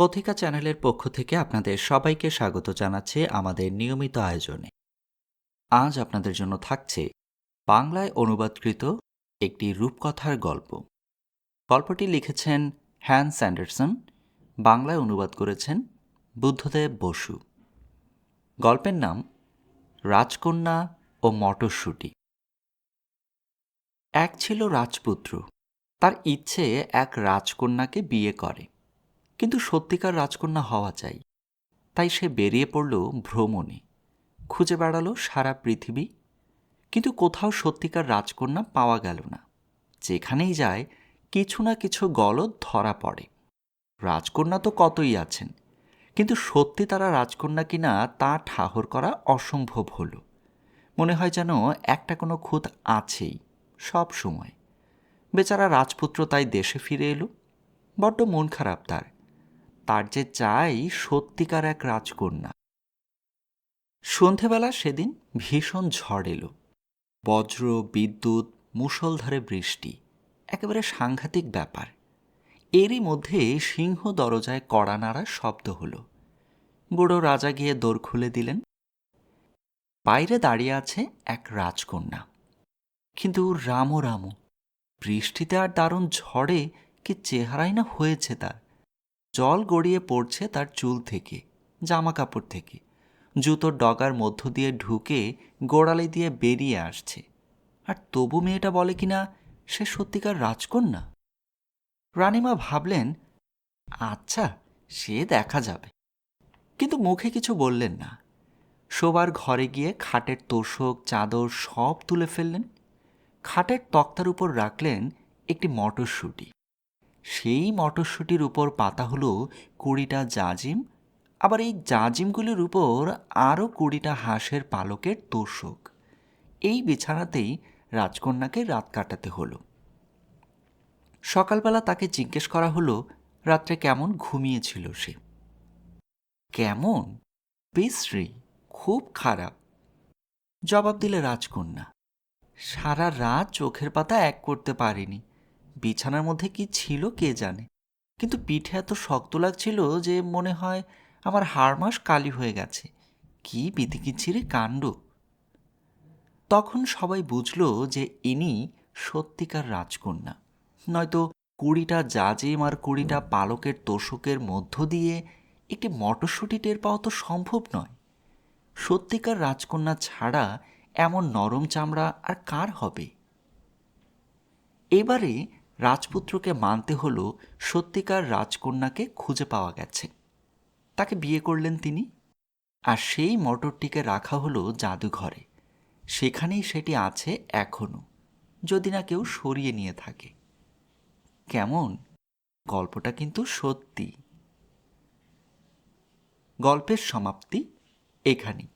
কথিকা চ্যানেলের পক্ষ থেকে আপনাদের সবাইকে স্বাগত জানাচ্ছে আমাদের নিয়মিত আয়োজনে। আজ আপনাদের জন্য থাকছে বাংলায় অনুবাদকৃত একটি রূপকথার গল্প। গল্পটি লিখেছেন হ্যান স্যান্ডারসন বাংলায় অনুবাদ করেছেন বুদ্ধদেব বসু। গল্পের নাম রাজকন্যা ও মটরশুঁটি। এক ছিল রাজপুত্র, তার ইচ্ছে এক রাজকন্যাকে বিয়ে করে। কিন্তু সত্যিকার রাজকন্যা হওয়া চাই। তাই সে বেরিয়ে পড়ল ভ্রমণে। খুঁজে বেড়ালো সারা পৃথিবী। কিন্তু কোথাও সত্যিকার রাজকন্যা পাওয়া গেল না। যেখানেই যায়, কিছু না কিছু গলদ ধরা পড়ে। রাজকন্যা তো কতই আছেন। কিন্তু সত্যি তারা রাজকন্যা কিনা তা ঠাহর করা অসম্ভব হলো। মনে হয় যেন একটা কোনো খুঁত আছেই, সব সময়। বেচারা রাজপুত্র তাই দেশে ফিরে এলো। বড্ড মন খারাপ তার। তার যে চাই সত্যিকার এক রাজকন্যা। সন্ধেবেলা সেদিন ভীষণ ঝড় এলো। বজ্র, বিদ্যুৎ, মুষলধারে বৃষ্টি, একেবারে সাংঘাতিক ব্যাপার। এরই মধ্যে সিংহ দরজায় কড়া নাড়ার শব্দ হলো। বুড়ো রাজা গিয়ে দোর খুলে দিলেন। বাইরে দাঁড়িয়ে আছে এক রাজকন্যা। কিন্তু রামো রামো বৃষ্টিতে আর দারুণ ঝড়ে কি চেহারাই না হয়েছে তার। জল গড়িয়ে পড়ছে তার চুল থেকে জামা কাপড় থেকে। জুতোর ডগার মধ্য দিয়ে ঢুকে গোড়ালি দিয়ে বেরিয়ে আসছে। আর তবু মেয়েটা বলে কিনা, সে সত্যিকার রাজকন্যা? রানীমা ভাবলেন আচ্ছা সে দেখা যাবে। কিন্তু মুখে কিছু বললেন না। শোবার ঘরে গিয়ে খাটের তোষক, চাদর সব তুলে ফেললেন। খাটের তক্তার উপর রাখলেন একটি মটরশুঁটি। সেই মটরশুঁটির উপর পাতা হলো কুড়িটা জাজিম। আবার এই জাজিমগুলির উপর আরও কুড়িটা হাঁসের পালকের তোষক এই বিছানাতেই রাজকন্যাকে রাত কাটাতে হলো। সকালবেলা তাকে জিজ্ঞেস করা হলো, রাত্রে কেমন ঘুমিয়েছিল সে? কেমন? বিশ্রী, খুব খারাপ। জবাব দিলে রাজকন্যা, সারা রাত চোখের পাতা এক করতে পারিনি। বিছানার মধ্যে কি ছিল কে জানে? কিন্তু পিঠে এত শক্ত লাগছিল যে মনে হয় আমার হাড়মাস কালি হয়ে গেছে। কি বিধিকিচ্ছিরি কাণ্ড। তখন সবাই বুঝল যে ইনি সত্যিকার রাজকন্যা। নয়তো কুড়িটা জাজিম আর কুড়িটা পালকের তোষকের মধ্য দিয়ে একটি মটরশুঁটি টের পাওয়া তো সম্ভব নয়। সত্যিকার রাজকন্যা ছাড়া এমন নরম চামড়া আর কার হবে? এবারে রাজপুত্রকে মানতে হলো সত্যিকার রাজকন্যাকে খুঁজে পাওয়া গেছে। তাকে বিয়ে করলেন তিনি। আর সেই মটরটিকে রাখা হলো জাদুঘরে। সেখানেই সেটি আছে এখনও যদি না কেউ সরিয়ে নিয়ে থাকে। কেমন? গল্পটা কিন্তু সত্যি। গল্পের সমাপ্তি এখানেই।